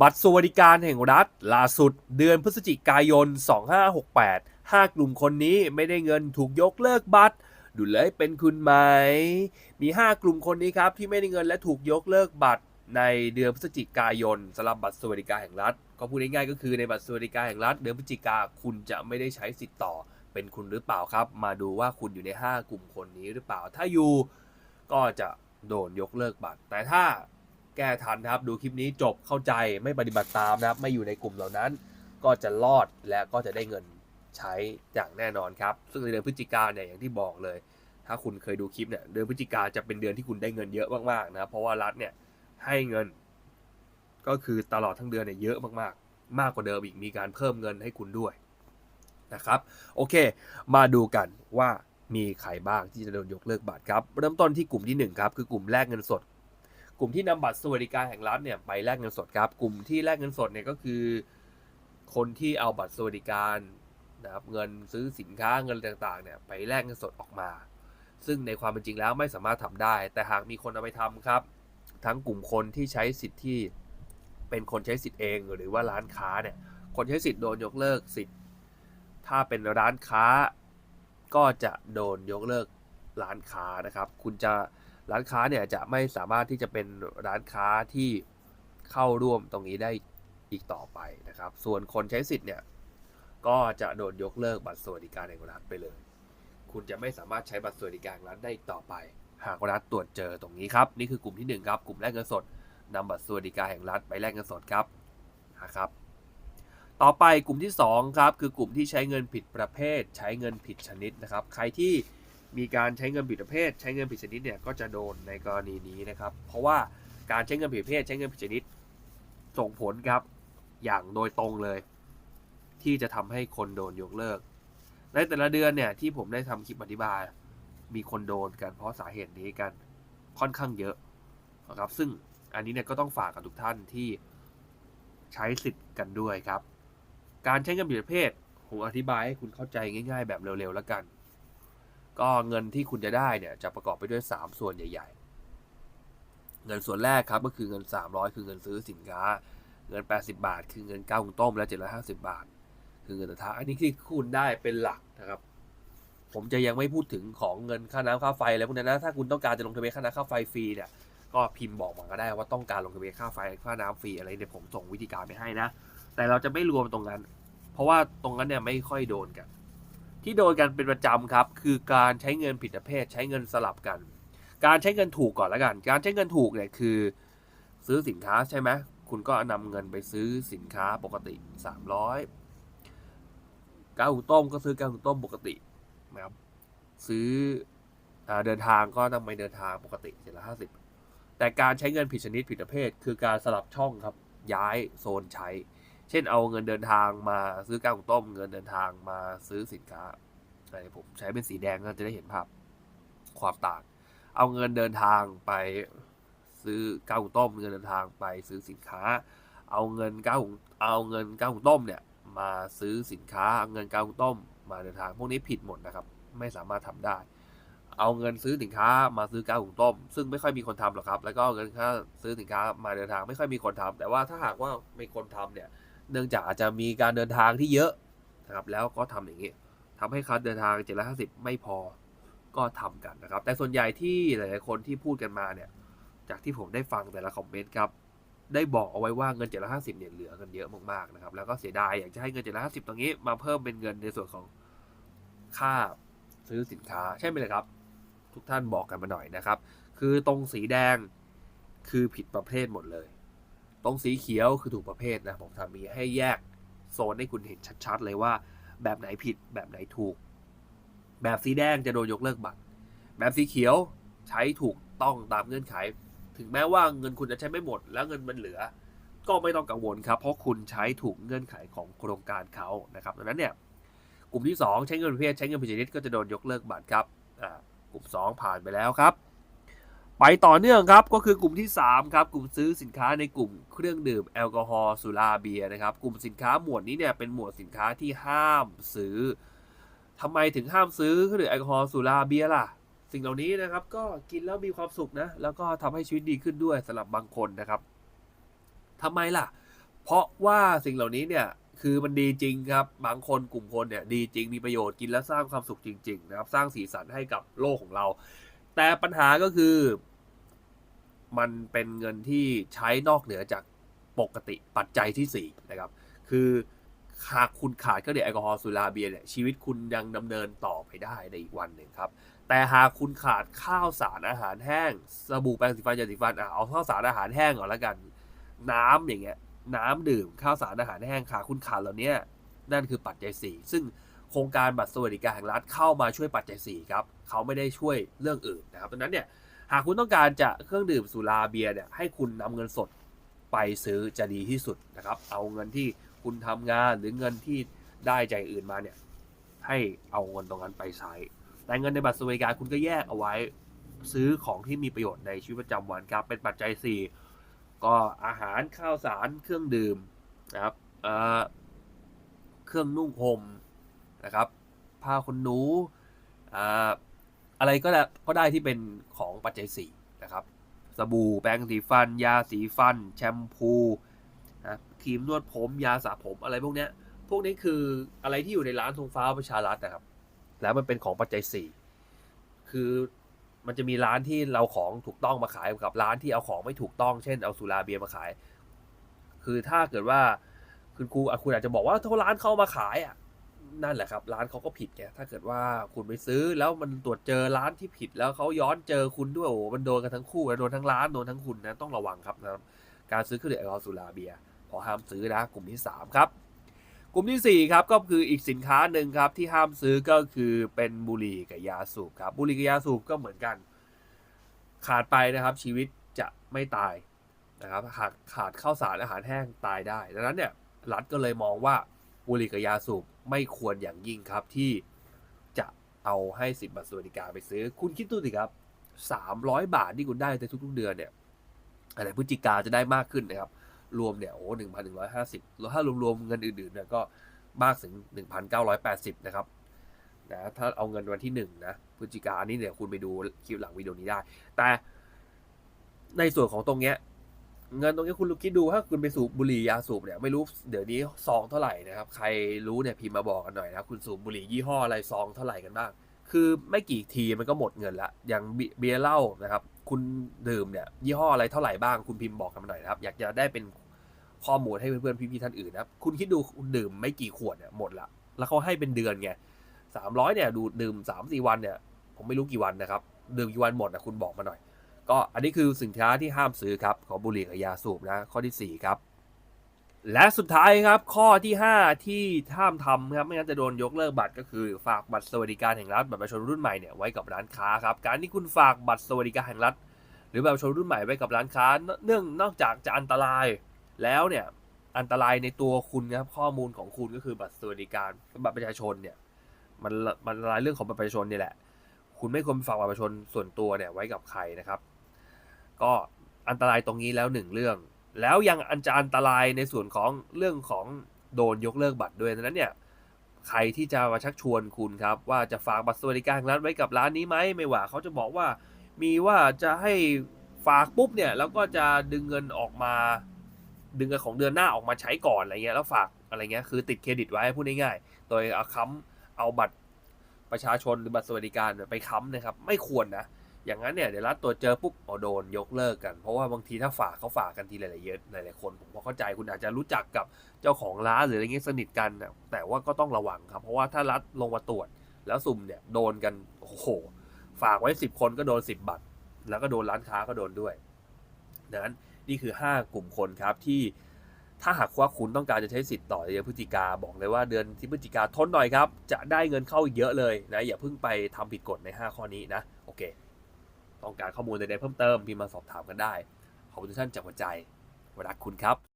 บัตรสวัสดิการแห่งรัฐล่าสุดเดือนพฤศจิกายน 2568 5 กลุ่มคนนี้ไม่ได้เงินถูกยกเลิกบัตร ดูเลยเป็นคุณไหม มี 5 กลุ่มคนนี้ครับที่ไม่ได้เงินและถูกยกเลิกบัตรในเดือนพฤศจิกายนสำหรับบัตรสวัสดิการแห่งรัฐ ก็พูดง่ายๆก็คือในบัตรสวัสดิการแห่งรัฐ เดือนพฤศจิกาคุณจะไม่ได้ใช้สิทธิ์ต่อ เป็นคุณหรือเปล่าครับ มาดูว่าคุณอยู่ใน 5 กลุ่มคนนี้หรือเปล่า ถ้าอยู่ก็จะโดนยกเลิกบัตร แต่ถ้า แก้ทันนะครับ ดูคลิปนี้จบเข้าใจไม่ปฏิบัติตามนะครับ ไม่อยู่ในกลุ่มเหล่านั้น ก็จะรอดและก็จะได้เงินใช้อย่างแน่นอนครับ ซึ่งในเดือนพฤศจิกาเนี่ยอย่างที่บอกเลย ถ้าคุณเคยดูคลิปเนี่ยเดือนพฤศจิกาจะเป็นเดือนที่คุณได้เงินเยอะมากๆนะครับเพราะว่ารัฐเนี่ยให้เงิน ก็คือตลอดทั้งเดือนเนี่ยเยอะมากๆ มากกว่าเดิมอีกมีการเพิ่มเงินให้คุณด้วยนะครับโอเค มาดูกันว่ามีใครบ้างที่จะโดนยกเลิกบัตรครับ เริ่มต้นที่กลุ่มที่หนึ่งครับคือกลุ่มแลกเงินสด กลุ่มที่นำบัตรสวัสดิการแห่งรัฐเนี่ยไปแลกเงินสดครับ กลุ่มที่แลกเงินสดเนี่ยก็คือ คนที่เอาบัตรสวัสดิการนะครับเงินซื้อสินค้าเงินต่างๆเนี่ยไปแลกเงินสดออกมา ซึ่งในความเป็นจริงแล้วไม่สามารถทำได้ แต่หากมีคนเอาไปทำครับ ทั้งกลุ่มคนที่ใช้สิทธิ์ที่เป็นคนใช้สิทธิ์เองหรือว่าร้านค้าเนี่ยคนใช้สิทธิ์โดนยกเลิกสิทธิ์ ถ้าเป็นร้านค้าก็จะโดนยกเลิกร้านค้านะครับ คุณจะ ร้านค้าเนี่ยจะไม่สามารถที่จะเป็นร้านค้าที่เข้าร่วมตรงนี้ได้อีกต่อไปนะครับ ส่วนคนใช้สิทธิ์เนี่ยก็จะโดนยกเลิกบัตรสวัสดิการแห่งรัฐไปเลย คุณจะไม่สามารถใช้บัตรสวัสดิการรัฐได้อีกต่อไป หากรัฐตรวจเจอตรงนี้ครับ นี่คือกลุ่มที่หนึ่งครับ กลุ่มแลกเงินสดนำบัตรสวัสดิการแห่งรัฐไปแลกเงินสดครับนะครับ ต่อไปกลุ่มที่ 2 ครับ คือกลุ่มที่ใช้เงินผิดประเภท ใช้เงินผิดชนิดนะครับ ใครที่ มีการใช้เงินผิดประเภท ใช้เงินผิดชนิดเนี่ยก็จะโดนในกรณีนี้นะครับ เพราะว่าการใช้เงินผิดประเภท ใช้เงินผิดชนิดส่งผลครับ อย่างโดยตรงเลย ที่จะทำให้คนโดนยกเลิก ในแต่ละเดือนเนี่ยที่ผมได้ทำคลิปอธิบาย มีคนโดนกันเพราะสาเหตุนี้กันค่อนข้างเยอะนะครับ ซึ่งอันนี้เนี่ยก็ต้องฝากกับทุกท่านที่ใช้สิทธิ์กันด้วยครับ การใช้เงินผิดประเภทผมอธิบายให้คุณเข้าใจง่าย ๆ แบบเร็วๆแล้วกัน ก็เงินที่คุณจะได้เนี่ยจะประกอบไปด้วย 3 ส่วนใหญ่ ๆ เงินส่วนแรกครับก็คือเงิน 300 คือเงินซื้อสินค้า เงิน 80 บาท คือเงินก้าวหุงต้มและ 750 บาท คือเงินตะทะอันนี้ที่คุณได้เป็นหลักนะครับ ผมจะยังไม่พูดถึงของเงินค่าน้ำค่าไฟอะไรพวกนั้นนะถ้าคุณต้องการจะลงทะเบียนค่าน้ำค่าไฟฟรีเนี่ยก็พิมพ์บอกมาก็ได้ว่าต้องการลงทะเบียนค่าไฟค่าน้ำฟรีอะไรเนี่ยผมส่งวิธีการไปให้นะ แต่เราจะไม่รวมตรงนั้น เพราะว่าตรงนั้นเนี่ยไม่ค่อยโดนกัน ที่โดนกันเป็นประจำครับ คือการใช้เงินผิดประเภทใช้เงินสลับกัน การใช้เงินถูกก่อนล้วกัน การใช้เงินถูกเนี่ยคือ ซื้อสินค้าใช่ไหมคุณก็นำเงินไปซื้อสินค้าปกติ 300กาหุงต้มก็ซื้อกาหุงต้มปกตินะครับซื้ออเดินทางก็นำไปเดินทางปกติเจ็ดละห้าสิบแต่การใช้เงินผิดชนิดผิดประเภท คือการสลับช่องครับย้ายโซนใช้ เช่นเอาเงินเดินทางมาซื้อกาหุงต้ม เงินเดินทางมาซื้อสินค้าอะไรผมใช้เป็นสีแดงก็จะได้เห็นภาพความต่าง เอาเงินเดินทางไปซื้อกาหุงต้ม เงินเดินทางไปซื้อสินค้า เอาเงินกาหุงเอาเงินกาหุงต้มเนี่ยมาซื้อสินค้าเอาเงินกาหุงต้ม มาเดินทางพวกนี้ผิดหมดนะครับ ไม่สามารถทำได้ เอาเงินซื้อสินค้ามาซื้อกาหุงต้ม ซึ่งไม่ค่อยมีคนทำหรอกครับ แล้วก็เอาเงินค่าซื้อสินค้ามาเดินทางไม่ค่อยมีคนทำแต่ว่าถ้าหากว่ามีคนทำเนี่ย เนื่องจากอาจจะมีการเดินทางที่เยอะนะครับแล้วก็ทำอย่างนี้ทำให้ค่าเดินทางเจ็ดร้อยห้าสิบไม่พอก็ทำกันนะครับ แต่ส่วนใหญ่ที่หลายๆคนที่พูดกันมาเนี่ยจากที่ผมได้ฟังแต่ละคอมเมนต์ครับได้บอกเอาไว้ว่าเงิน 750เนี่ยเหลือกันเยอะมากๆนะครับแล้วก็เสียดายอยากจะให้เงิน 750 ตรงนี้มาเพิ่มเป็นเงินในส่วนของค่าซื้อสินค้าใช่ไหมลยครับ ทุกท่านบอกกันมาหน่อยนะครับ คือตรงสีแดงคือผิดประเภทหมดเลย ตรงสีเขียวคือถูกประเภทนะผมทำมีให้แยกโซนให้คุณเห็นชัดๆ เลยว่า แบบไหนผิดแบบไหนถูก แบบสีแดงจะโดนยกเลิกบัตร แบบสีเขียวใช้ถูกต้องตามเงื่อนไข ถึงแม้ว่าเงินคุณจะใช้ไม่หมด แล้วเงินมันเหลือ ก็ไม่ต้องกังวลครับ เพราะคุณใช้ถูกเงื่อนไขของโครงการเขานะครับดังนั้นเนี่ยกลุ่มที่ 2 ใช้เงินประเภทใช้เงินผิดชนิดก็จะโดนยกเลิกบัตรครับกลุ่ม 2 ผ่านไปแล้วครับ ไปต่อเนื่องครับก็คือกลุ่มที่ 3 ครับ กลุ่มซื้อสินค้าในกลุ่มเครื่องดื่มแอลกอฮอล์สุราเบียร์นะครับ กลุ่มสินค้าหมวดนี้เนี่ยเป็นหมวดสินค้าที่ห้ามซื้อทำไมถึงห้ามซื้อเครื่องดื่มแอลกอฮอล์สุราเบียร์ล่ะ สิ่งเหล่านี้นะครับ ก็กินแล้วมีความสุขนะ แล้วก็ทำให้ชีวิตดีขึ้นด้วยสำหรับบางคนนะครับทำไมล่ะ เพราะว่าสิ่งเหล่านี้เนี่ยคือมันดีจริงครับ บางคนกลุ่มคนเนี่ยดีจริงมีประโยชน์กินแล้วสร้างความสุขจริง ๆ นะครับ สร้างสีสันให้กับโลกของเรา แต่ปัญหาก็คือ มันเป็นเงินที่ใช้นอกเหนือจากปกติปัจจัยที่ 4 นะครับ คือหากคุณขาดเครื่องดื่มแอลกอฮอล์สุราเบียร์เนี่ยชีวิตคุณยังดำเนินต่อไปได้ในอีกวันหนึ่งครับ แต่หากคุณขาดข้าวสารอาหารแห้ง สบู่แปรงสีฟันยาสีฟันอะเอาข้าวสารอาหารแห้งก่อนล้วกัน น้ำอย่างเงี้ยน้ำดื่มข้าวสารอาหารแห้งขาดคุณขาดเหล่านี้นั่นคือปัจจัย4ซึ่ง ครงการบัตรสวัสดิการแห่งรัฐเข้ามาช่วยปัจจัย4ครับเขาไม่ได้ช่วยเรื่องอื่นนะครับดังนั้นเนี่ยหากคุณต้องการจะเครื่องดื่มสุราเบียร์เนี่ยให้คุณนำเงินสดไปซื้อจะดีที่สุดนะครับ เอาเงินที่คุณทำงานหรือเงินที่ได้ใจอื่นมาเนี่ยให้เอาเงินตรงนั้นไปใช้ แต่เงินในบัตรสวัสดิการคุณก็แยกเอาไว้ซื้อของที่มีประโยชน์ในชีวิตประจำวันครับเป็นปัจจัย 4 ก็อาหารข้าวสารเครื่องดื่มนะครับเเครื่องนุ่งห่ม นะครับผ้าขนหนูอ่าอะไรก็ได้ก็ได้ที่เป็นของปัจจัย4นะครับสบู่แปรงสีฟัน ยาสีฟัน แชมพูนะครีมนวดผม ยาสระผมอะไรพวกเนี้ยพวกนี้คืออะไรที่อยู่ในร้านธงฟ้าประชารัฐนะครับ แล้วมันเป็นของปัจจัย4คือมันจะมีร้านที่เราของถูกต้องมาขายกับร้านที่เอาของไม่ถูกต้องเช่นเอาสุราเบียร์มาขาย คือถ้าเกิดว่าคุณครูคุณอาจจะบอกว่าถ้าร้านเข้ามาขายอะ นั่นแหละครับ ร้านเขาก็ผิดไงถ้าเกิดว่าคุณไปซื้อแล้วมันตรวจเจอร้านที่ผิดแล้วเขาย้อนเจอคุณด้วยโอ้โหมันโดนกันทั้งคู่นะโดนทั้งร้านโดนทั้งคุณนะต้องระวังครับนะการซื้อเครื่องดื่มแอลกอฮอล์สุราเบียร์พอห้ามซื้อนะกลุ่มที่ 3 ครับ กลุ่มที่ 4 ครับก็คืออีกสินค้าหนึ่งครับที่ห้ามซื้อก็คือเป็นบุหรี่กับยาสูบครับบุหรี่กับยาสูบก็เหมือนกัน ขาดไปนะครับชีวิตจะไม่ตายนะครับหากขาดข้าวสารอาหารแห้งตายได้ดังนั้นเนี่ยรัฐก็เลยมองว่า บุหรี่กับยาสูบไม่ควรอย่างยิ่งครับที่จะเอาให้สิทธิ์บัตรสวัสดิการไปซื้อ คุณคิดดูสิครับ300บาทที่คุณได้ในทุกๆเดือนเนี่ยอะไรพฤศจิกาจะได้มากขึ้นนะครับ รวมเนี่ยโอ้หนึ่งพันหนึ่งร้อยห้าสิบแล้วถ้ารวมๆเงินอื่นๆเนี่ยก็มากถึงหนึ่งพันเก้าร้อยแปดสิบนะครับนะถ้าเอาเงินวันที่หนึ่งนะพฤศจิกาอันนี้เนี่ยคุณไปดูคลิปหลังวิดีโอนี้ได้ แต่ในส่วนของตรงเนี้ย เงินตรงนี้คุณลูกคิดดูถ้าคุณไปสูบบุหรี่ยาสูบเนี่ยไม่รู้เดี๋ยวนี้ซองเท่าไหร่นะครับ ใครรู้เนี่ยพิมพ์มาบอกกันหน่อยนะคุณสูบบุหรี่ยี่ห้ออะไรซองเท่าไหร่กันบ้างคือไม่กี่ทีมันก็หมดเงินละอย่างเบียร์เหล้านะครับ คุณดื่มเนี่ยยี่ห้ออะไรเท่าไหร่บ้างคุณพิมพ์บอกกันมาหน่อยนะครับ อยากจะได้เป็นข้อมูลให้เพื่อนๆพี่ๆท่านอื่นนะครับคุณคิดดูคุณดื่มไม่กี่ขวดเนี่ยหมดละแล้วเขาให้เป็นเดือนไงสามร้อยเนี่ยดูดื่มสามสี่วันเนี่ย ผมไม่รู้กี่วันนะครับ ดื่มกี่วันหมดนะคุณบอกมาหน่อย ก็อันนี้คือสินค้าที่ห้ามซื้อครับของบุหรี่กับยาสูบนะข้อที่ 4 ครับ และสุดท้ายครับข้อที่ 5 ที่ห้ามทำครับไม่งั้นจะโดนยกเลิกบัตรก็คือฝากบัตรสวัสดิการแห่งรัฐบัตรประชาชนรุ่นใหม่เนี่ยไว้กับร้านค้าครับการที่คุณฝากบัตรสวัสดิการแห่งรัฐ หรือบัตรประชาชนรุ่นใหม่ไว้กับร้านค้า เนื่องนอกจากจะอันตรายแล้วเนี่ยอันตรายในตัวคุณครับข้อมูลของคุณก็คือบัตรสวัสดิการบัตรประชาชนเนี่ยมันมันอันตรายเรื่องของบัตรประชาชนนี่แหละ คุณไม่ควรฝากบัตรประชาชนส่วนตัวเนี่ยไว้กับใครนะครับ ก็อันตรายตรงนี้แล้วหนึ่งเรื่อง แล้วยังอันจะอันตรายในส่วนของเรื่องของโดนยกเลิกบัตรด้วยดังนั้นเนี่ยใครที่จะมาชักชวนคุณครับ ว่าจะฝากบัตรสวัสดิการรัฐไว้กับร้านนี้ไหมไม่ว่าเขาจะบอกว่ามีว่าจะให้ฝากปุ๊บเนี่ยแล้วก็จะดึงเงินออกมา ดึงเงินของเดือนหน้าออกมาใช้ก่อนอะไรเงี้ยแล้วฝากอะไรเงี้ยคือติดเครดิตไว้พูดง่ายๆโดยเอาค้ำเอาบัตรประชาชนหรือบัตรสวัสดิการไปค้ำนะครับ ไม่ควรนะ อย่างนั้นเนี่ยเดี๋ยวรัฐตรวเจอปุ๊บเอาโดนยกเลิกกัน เพราะว่าบางทีถ้าฝากเขาฝากกันทีหลายๆเยอะหลายๆคนผมก็เข้าใจคุณอาจจะรู้จักกับเจ้าของร้านหรืออะไรเงี้ยสนิทกันนะแต่ว่าก็ต้องระวังครับ เพราะว่าถ้ารัฐลงมาตรวจแล้วสุ่มเนี่ยโดนกันโอ้โหฝากไว้สิบคนก็โดนสิบบัตรแล้วก็โดนร้านค้าก็โดนด้วยดังนั้นนี่คือ 5 กลุ่มคนครับที่ถ้าหากว่าคุณต้องการจะใช้สิทธิ์ต่อเดือนพฤศจิกาบอกเลยว่าเดือนที่พฤศจิกาทนหน่อยครับ จะได้เงินเข้าเยอะเลยนะอย่าเพิ่งไปทำผิดกฎใน 5 ข้อนี้นะโอเค ต้องการข้อมูลใดๆเพิ่มเติมพิมพ์มาสอบถามกันได้ ขอบคุณทุกท่านจากหัวใจรักคุณครับ